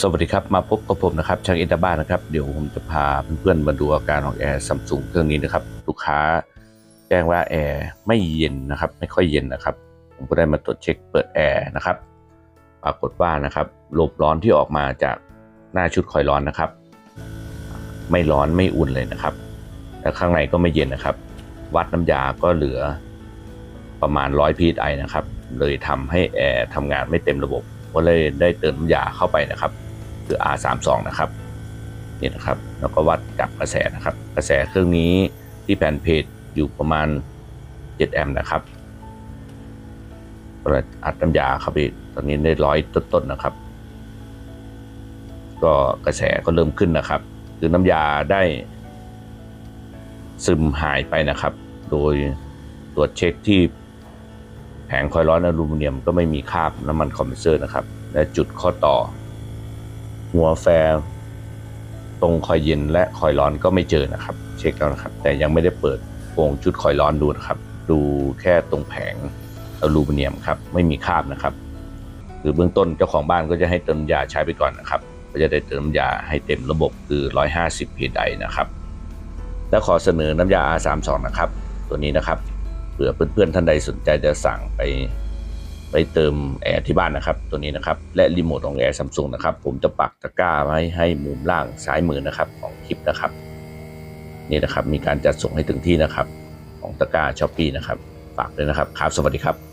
สวัสดีครับ มาพบกับผมนะครับช่างเอ็นตาบ้านนะครับ เดี๋ยวผมจะพาเพื่อนๆมาดูอาการของแอร์ซัมซุงเครื่องนี้นะครับ ลูกค้าแจ้งว่าแอร์ไม่เย็นนะครับ ไม่ค่อยเย็นนะครับ ผมก็ได้มาตรวจเช็คเปิดแอร์นะครับ ปรากฏว่านะครับลมร้อนที่ออกมาจากหน้าชุดคอยร้อนนะครับ ไม่ร้อนไม่อุ่นเลยนะครับและข้างในก็ไม่เย็นนะครับ วัดน้ำยาก็เหลือประมาณร้อยพีไอนะครับ เลยทำให้แอร์ทำงานไม่เต็มระบบ ก็เลยได้เติมน้ำยาเข้าไปนะครับ คือ R32 นะครับนี่นะครับ แล้วก็วัดกับกระแสนะครับ กระแสเครื่องนี้ที่แผ่นเพจอยู่ประมาณ 7 แอมป์นะครับเอัดน้ำยาเข้าไปตอนนี้ได้ร้อยต้นๆนะครับ ก็กระแสก็เริ่มขึ้นนะครับ คือน้ำยาได้ซึมหายไปนะครับ โดยตรวจเช็คที่ ผงคอยร้อนอลูมิเนียมก็ไม่มีคราบน้ำมันคอมเพรสเซอร์นะครับ และจุดข้อต่อ หัวแฟร์ตรงคอยเย็นและคอยร้อนก็ไม่เจอนะครับ เช็คแล้วนะครับ แต่ยังไม่ได้เปิดโปรงชุดคอยร้อนดูนะครับ ดูแค่ตรงแผงอลูมิเนียมครับไม่มีคราบนะครับคือเบื้องต้นเจ้าของบ้านก็จะให้เติมยาใช้ไปก่อนนะครับก็จะได้เติมยาให้เต็มระบบคือ 150พีไดนะครับ และขอเสนอน้ำยา R32 นะครับ ตัวนี้นะครับ เผื่อเพื่อนๆท่านใดสนใจจะสั่งไปไปเติมแอร์ที่บ้านนะครับ ตัวนี้นะครับ และรีโมทของแอร์ซัมซุงนะครับ ผมจะปักตะกร้าไว้ให้มุมล่างซ้ายมือนะครับของคลิปนะครับ นี่นะครับมีการจัดส่งให้ถึงที่นะครับ ของตะกร้าช้อปปี้นะครับฝากด้วยนะครับครับสวัสดีครับ